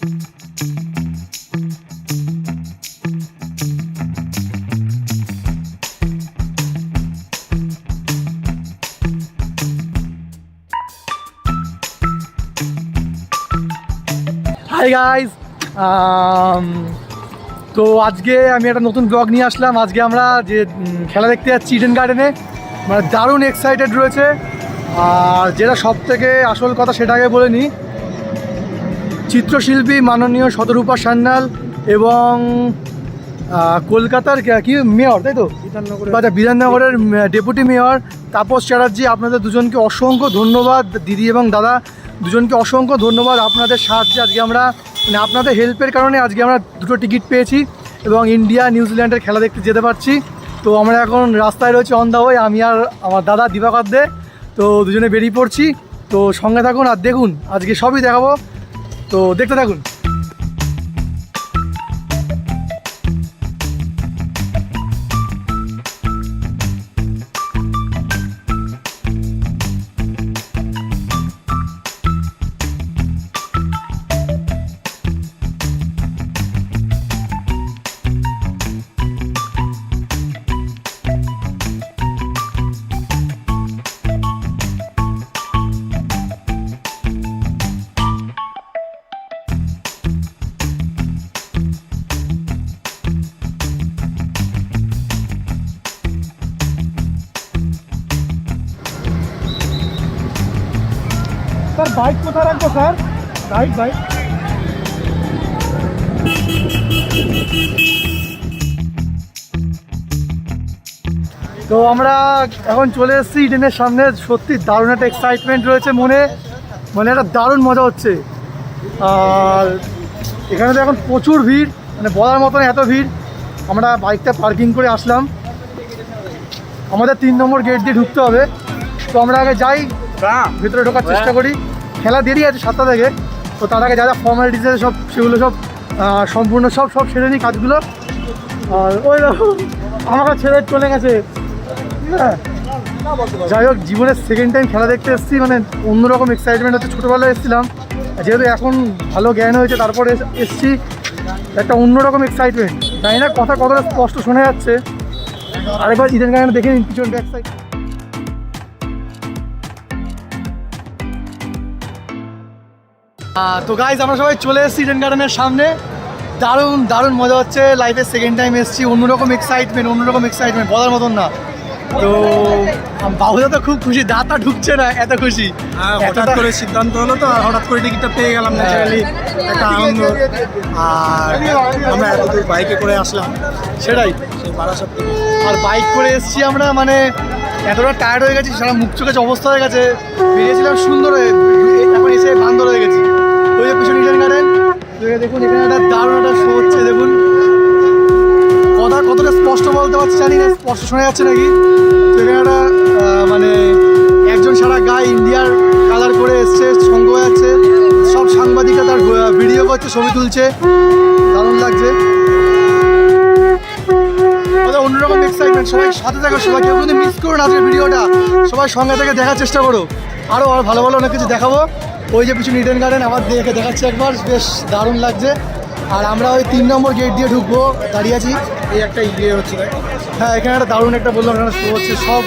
Hi guys Um, তো আজকে আমি একটা নতুন ব্লগ নিয়ে আসলাম। আজকে আমরা যে খেলা দেখতে যাচ্ছি ইডেন গার্ডেনে মানে দারুণ এক্সাইটেড রয়েছে। আর যেটা সব থেকে আসল কথা সেটাকে বলে নিই চিত্রশিল্পী মাননীয় শতরূপা সান্যাল এবং কলকাতার কি মেয়র তাই তো? আচ্ছা বিধাননগরের ডেপুটি মেয়র তাপস চ্যাটার্জি আপনাদের দুজনকে অসংখ্য ধন্যবাদ দিদি এবং দাদা। দুজনকে অসংখ্য ধন্যবাদ আপনাদের সাহায্যে আজকে আমরা মানে আপনাদের হেল্পের কারণে আজকে আমরা দুটো টিকিট পেয়েছি এবং ইন্ডিয়া নিউজিল্যান্ডের খেলা দেখতে যেতে পারছি। তো আমরা এখন রাস্তায় রয়েছে অন দা ওয়ে আমি আর আমার দাদা দিবাকর দে। তো দুজনে বেরিয়ে পড়ছি। তো সঙ্গে থাকুন আর দেখুন আজকে সবই দেখাবো। তো দেখতে থাকুন। বাইক কোথায় রাখব স্যার? Bike bike. তো আমরা এখন চলে এসেছি ইডেনের সামনে। সত্যি দারুণ একটা এক্সাইটমেন্ট রয়েছে মনে। মানে একটা দারুণ মজা হচ্ছে। আর এখানে তো এখন প্রচুর ভিড়। মানে বলার মতন এত ভিড়। আমরা বাইকটা পার্কিং করে আসলাম। আমাদের তিন নম্বর গেট দিয়ে ঢুকতে হবে। তো আমরা আগে যাই। ভিতরে ঢোকার চেষ্টা করি। খেলা দেরি আছে সাতটা থেকে। তো তার আগে যা যা ফর্মালিটিস আছে সব, সেগুলো সব সম্পূর্ণ সব সব সেরে নিই কাজগুলো। আর ওই আমাকে ছেড়ে চলে গেছে। হ্যাঁ। যাই হোক, জীবনের সেকেন্ড টাইম খেলা দেখতে এসেছি মানে অন্যরকম এক্সাইটমেন্ট হচ্ছে। ছোটোবেলায় এসেছিলাম। যেহেতু এখন ভালো জ্ঞান হয়েছে, তারপরে এস- এসেছি। একটা অন্যরকম এক্সাইটমেন্ট জানি না, কথা কতটা স্পষ্ট শোনা যাচ্ছে। আরেকবার ইডেন গার্ডেন দেখে নিন, পিছন ব্যাক সাইড তো গাইজ আমরা সবাই চলে এসেছি ইডেন গার্ডেনের সামনে। দারুণ দারুণ মজা হচ্ছে। লাইফের সেকেন্ড টাইম এসেছি। অন্যরকম এক্সাইটমেন্ট অন্যরকম এক্সাইটমেন্ট বলার মতন না। তো বাবুদা তো খুব খুশি। দাঁতটা ঢুকছে না এত খুশি। হ্যাঁ, হঠাৎ করে সিদ্ধান্ত হলো তো আর হঠাৎ করে টিকিটটা পেয়ে গেলাম ন্যাচারালি একটা আনন্দ। আর আমরা এত দূর বাইকে করে আসলাম। সেটাই। আর বাইক করে এসেছি আমরা মানে এতটা টায়ার্ড হয়ে গেছি সারা মুখ চোখে অবস্থা হয়ে গেছে। বেরিয়েছিলাম সুন্দর হয়ে এখন এসে বান্দর হয়ে গেছি। দেখুন, এখানে একটা একটা শো হচ্ছে, দেখুন। কথা কতটা স্পষ্ট বলতে পারছি জানি না, স্পষ্ট শোনা যাচ্ছে নাকি? তো এখানে একটা মানে একজন সারা গায়ে ইন্ডিয়ার কালার করে সব সাংবাদিকরা তার ভিডিও করছে, ছবি তুলছে। দারুণ লাগছে। অন্যরকম এক্সাইটমেন্ট সবাই সাথে থাকো, সবাই কেউ কিন্তু মিস করো না ভিডিওটা সবাই সঙ্গে থেকে দেখার চেষ্টা করো। আরও আর ভালো ভালো অনেক কিছু দেখাবো। ওই যে পিছু ইডেন গার্ডেন আবার দেখে দেখাচ্ছি একবার বেশ দারুণ লাগছে। আর আমরা ওই তিন নম্বর গেট দিয়ে ঢুকবো দাঁড়িয়ে আছি। এই একটা ইয়ে হচ্ছে হ্যাঁ এখানে একটা দারুণ একটা বললাম এখানে শো হচ্ছে সব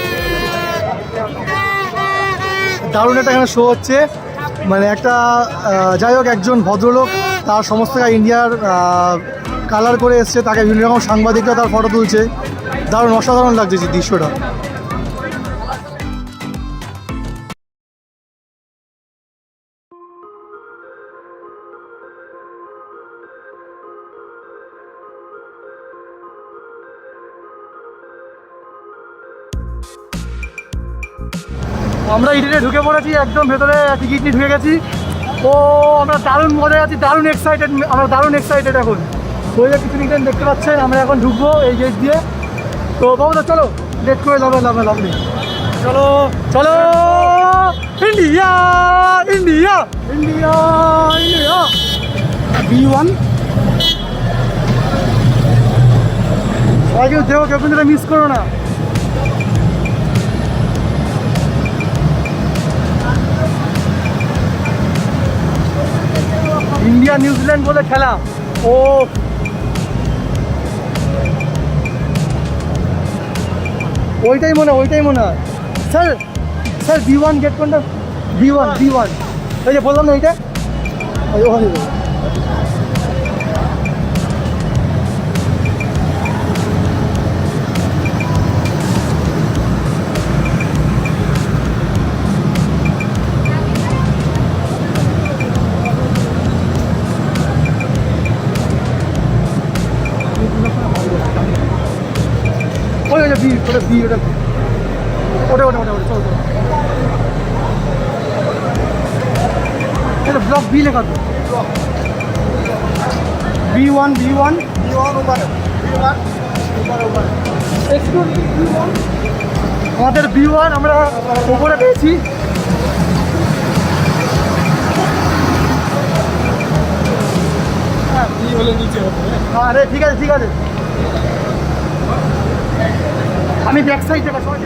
দারুণ একটা এখানে শো হচ্ছে। মানে একটা যাই হোক একজন ভদ্রলোক তার সমস্ত ইন্ডিয়ার কালার করে এসছে তাকে বিভিন্ন রকম সাংবাদিকরা তার ফটো তুলছে। দারুণ অসাধারণ লাগছে যে দৃশ্যটা। আমরা ইডেনে ঢুকে পড়েছি, একদম ভেতরে টিকিট নিয়ে ঢুকে গেছি। ও, আমরা দারুণ মজা আছি, দারুণ এক্সাইটেড আমরা দারুণ এক্সাইটেড এখন। যে কিছু ইডেন দেখতে পাচ্ছেন, আমরা এখন ঢুকবো এই গেট দিয়ে। তো বাবুদা, চলো লেট করে লাভ লাভ লাভ নেই। চলো চলো India India India India B one কেউ দেখো কেউ মিস করো না। ইন্ডিয়া, নিউজিল্যান্ড বলে খেলা ও। ওইটাই মনে হয়, ওইটাই মনে হয়। Sir sir B one gate কোনটা বি ওয়ান বি ওয়ান এই যে বললাম না এইটা? ওই ওখানে বি ওটা বি ওটা ওটা ওটা ওটা ওটা চলো চলো। ব্লক বি লেখা তো। B one B one B one ওপারে বি ওয়ান আমাদের বি ওয়ান আমরা ওপরে পেয়েছি। হ্যাঁ বি হলে নিচে হতো। আরে ঠিক আছে ঠিক আছে। আমি ব্যাক সাইড থেকে সবাই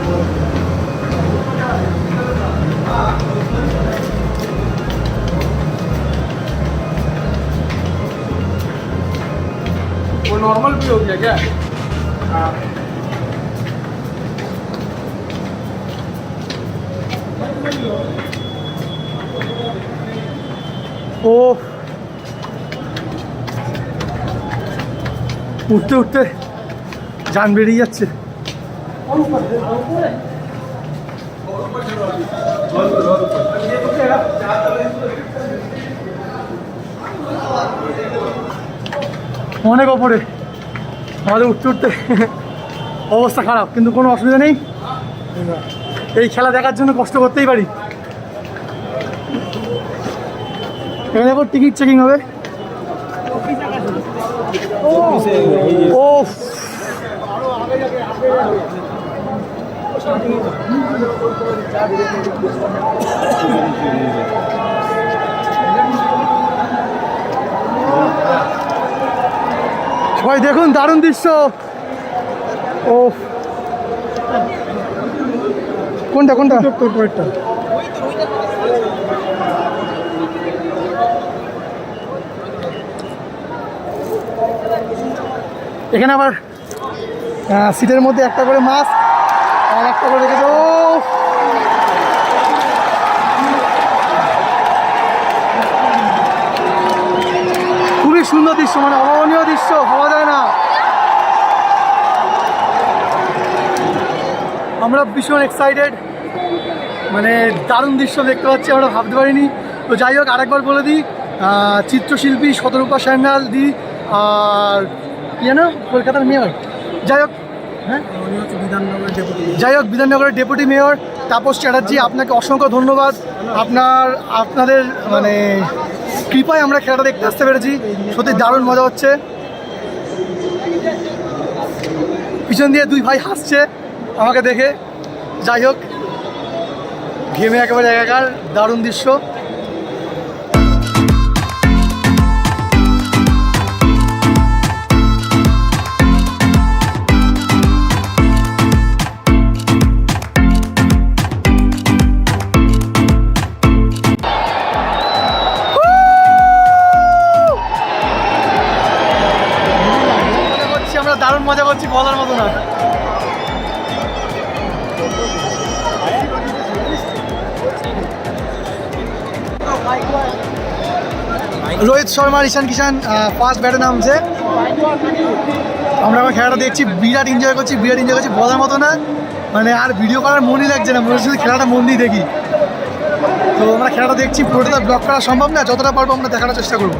वो नॉर्मल भी हो गया क्या ও উঠতে উঠতে যান বেরিয়ে যাচ্ছে অনেক ওপরে। আমাদের উঠতে উঠতে অবস্থা খারাপ, কিন্তু কোনো অসুবিধা নেই। এই খেলা দেখার জন্য কষ্ট করতেই পারি। এখানে এখন টিকিট চেকিং হবে। ও সবাই দেখুন, দারুণ দৃশ্য। ও কোনটা কোনটা? তোর পরেরটা এখানে আবার সিটের মধ্যে একটা করে মাছ খুবই সুন্দর দৃশ্য মানে অভাবনীয় দৃশ্য হওয়া যায় না। আমরা ভীষণ এক্সাইটেড মানে দারুণ দৃশ্য দেখতে পাচ্ছি, আমরা ভাবতে পারিনি। তো যাই হোক, আরেকবার বলে দিই চিত্রশিল্পী শতরূপা স্যান্ডাল দি আর কি জানো কলকাতার মেয়র যাই হোক হ্যাঁ? যাই হোক বিধাননগরের ডেপুটি মেয়র তাপস চ্যাটার্জি আপনাকে অসংখ্য ধন্যবাদ। আপনার আপনাদের মানে কৃপায় আমরা খেলাটা দেখতে আসতে পেরেছি। সত্যি দারুণ মজা হচ্ছে। পিছন দিয়ে দুই ভাই হাসছে আমাকে দেখে। যাই হোক ঘেমে একেবারে একাকার দারুণ দৃশ্য। রোহিত শর্মা, ঈশান কিষান ফার্স্ট ব্যাটে নামছে। আমরা খেলাটা দেখছি, বিরাট এনজয় করছি, বিরাট এনজয় করছি, বলার মতো না। মানে আর ভিডিও করার মনই লাগছে না, মনে শুধু খেলাটা মন দিয়ে দেখি। তো আমরা খেলাটা দেখছি, পুরোটা ব্লক করা সম্ভব না, যতটা পারব আমরা দেখানোর চেষ্টা করব।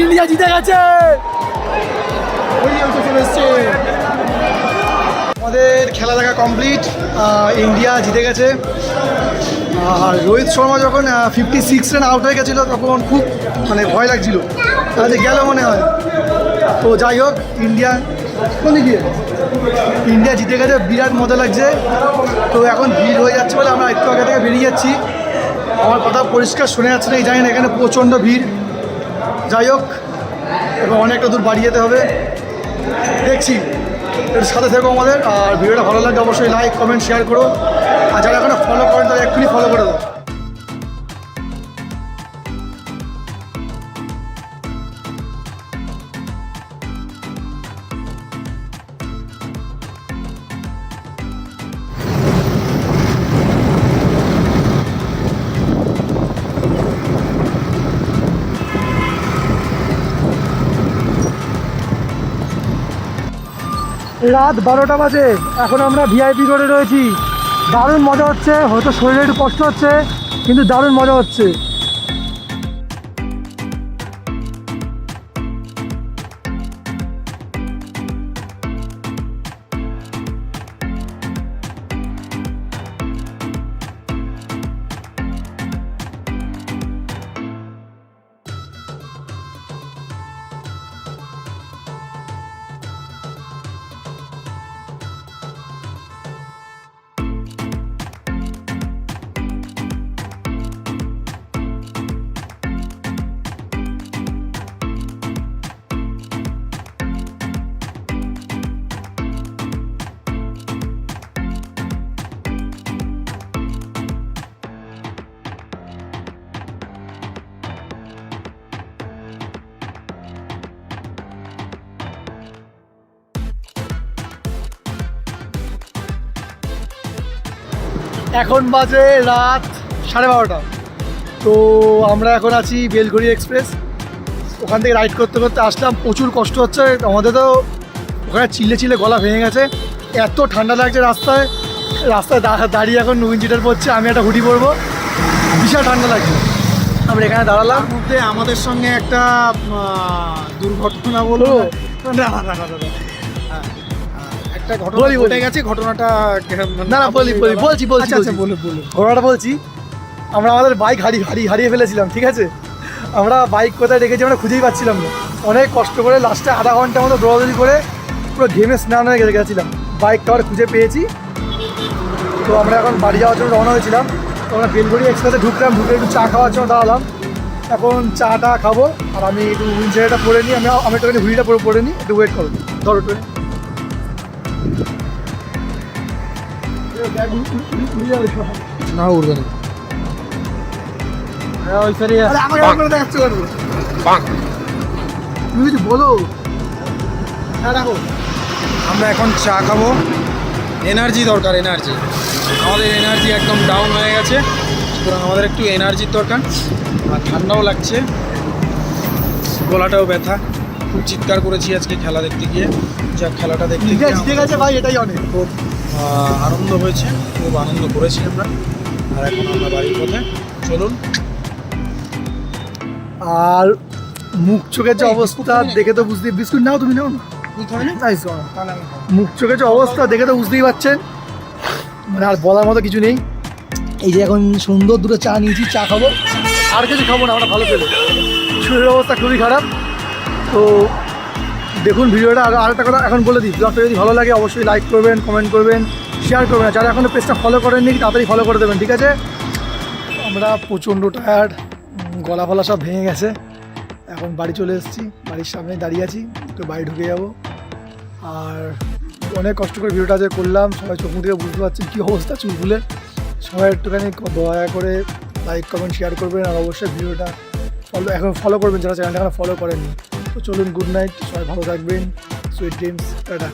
ইন্ডিয়া জিতে গেছে। আমাদের খেলা দেখা কমপ্লিট ইন্ডিয়া জিতে গেছে। আর রোহিত শর্মা যখন ফিফটি সিক্স রান আউট হয়ে গেছিল, তখন খুব মানে ভয় লাগছিল। যে গেল মনে হয়। তো যাই হোক, ইন্ডিয়া কোন দিকে? ইন্ডিয়া জিতে গেছে, বিরাট মজা লাগছে। তো এখন ভিড় হয়ে যাচ্ছে বলে আমরা একটু আগে থেকে বেরিয়ে যাচ্ছি। আমার কথা পরিষ্কার শুনে যাচ্ছে না, এই জানি না এখানে প্রচণ্ড ভিড়। যাই হোক এবং অনেকটা দূর বাড়িয়ে যেতে হবে। দেখছি এর সাথে থেকো আমাদের, আর ভিডিওটা ভালো লাগলে অবশ্যই লাইক কমেন্ট শেয়ার করো। আর যারা এখানে ফলো করেন তারা এক্ষুনি ফলো করে দাও। রাত বারোটা বাজে। এখন আমরা ভিআইপি রোডে রয়েছি। দারুণ মজা হচ্ছে। হয়তো শরীরে একটু কষ্ট হচ্ছে, কিন্তু দারুণ মজা হচ্ছে। এখন বাজে রাত সাড়ে বারোটা। তো আমরা এখন আছি বেলঘড়ি এক্সপ্রেস। ওখান থেকে রাইড করতে করতে আসলাম প্রচুর কষ্ট হচ্ছে। আমাদের তো ওখানে চিলে চিলে গলা ভেঙে গেছে। এত ঠান্ডা লাগছে রাস্তায়। রাস্তায় দাঁড়িয়ে এখন উইন চিটার পড়ছে আমি একটা হুডি পরবো। বিশাল ঠান্ডা লাগছে। আমরা এখানে দাঁড়ালাম। মধ্যে আমাদের সঙ্গে একটা দুর্ঘটনা বলব? না না না। হ্যাঁ, একটা ঘটনা বলি, বলি। ঘটে গেছে ঘটনাটা না না বলি বলি বলছি বলছি আচ্ছা আচ্ছা বলছি। বলে বলে ঘটনাটা বলছি আমরা আমাদের বাইক হারিয়ে হারিয়ে হারিয়ে ফেলেছিলাম ঠিক আছে? আমরা বাইক কোথায় রেখেছি আমরা খুঁজেই পাচ্ছিলাম না। অনেক কষ্ট করে লাস্টে আধা ঘণ্টা মতো দৌড়াদৌড়ি করে পুরো ঘেমে স্নান হয়ে গেছে গেছিলাম। বাইকটা আবার খুঁজে পেয়েছি। তো আমরা এখন বাড়ি যাওয়ার জন্য রওনা হয়েছিলাম। তো আমরা বেলগুড়ি এক্সপ্রেসে ঢুকলাম ঢুকে একটু চা খাওয়ার জন্য দাঁড়ালাম। এখন চাটা খাব আর আমি একটু উইনচারটা পরে নিই আমি আমি একটু হুইটা পরে পরে নিই একটু ওয়েট করো। ধরো তুমি কিছু বলো? হ্যাঁ রাখো। আমরা এখন চা খাব। এনার্জি দরকার এনার্জি আমাদের এনার্জি একদম ডাউন হয়ে গেছে। সুতরাং আমাদের একটু এনার্জির দরকার। আর ঠান্ডাও লাগছে। গলাটাও ব্যথা। খুব চিৎকার করেছি আজকে খেলা দেখতে গিয়ে। যা খেলাটা দেখতে ঠিক গিয়ে আছে ঠিক আছে ভাই এটাই অনেক। খুব আনন্দ হয়েছে খুব আনন্দ করেছি আমরা। আর এখন আমরা বাড়ির পথে চলুন। আর মুখ চোখের যে অবস্থা দেখে তো বুঝতে বিস্কুট নাও তুমি নাও না. মুখ চোখের যে অবস্থা দেখে তো বুঝতেই পারছেন। মানে আর বলার মতো কিছু নেই। এই যে এখন সুন্দর দুটো চা নিয়েছি চা খাব। আর কিছু খাব না আমরা ভালো পেলে। শরীরের অবস্থা খুবই খারাপ। তো দেখুন ভিডিওটা, আর, আরেকটা কথা এখন বলে দিই ব্লগটা যদি ভালো লাগে অবশ্যই লাইক করবেন কমেন্ট করবেন শেয়ার করবেন। যারা এখনও পেজটা ফলো করেননি, তাড়াতাড়ি ফলো করে দেবেন, ঠিক আছে? আমরা প্রচণ্ড টায়ার্ড গলা ফলা সব ভেঙে গেছে। এখন বাড়ি চলে এসেছি, বাড়ির সামনে দাঁড়িয়ে আছি, তো বাড়ি ঢুকে যাব। আর অনেক কষ্ট করে ভিডিওটা যে করলাম, সবাই চোখ থেকে বুঝতে পারছেন কী অবস্থা চুলগুলো সবাই একটুখানি দয়া করে লাইক কমেন্ট শেয়ার করবেন, আর অবশ্যই ভিডিওটা ফলো এখন ফলো করবেন যারা চ্যানেলটা এখন ফলো করেননি। তো চলুন গুড নাইট সবাই ভালো থাকবেন। Sweet dreams tata.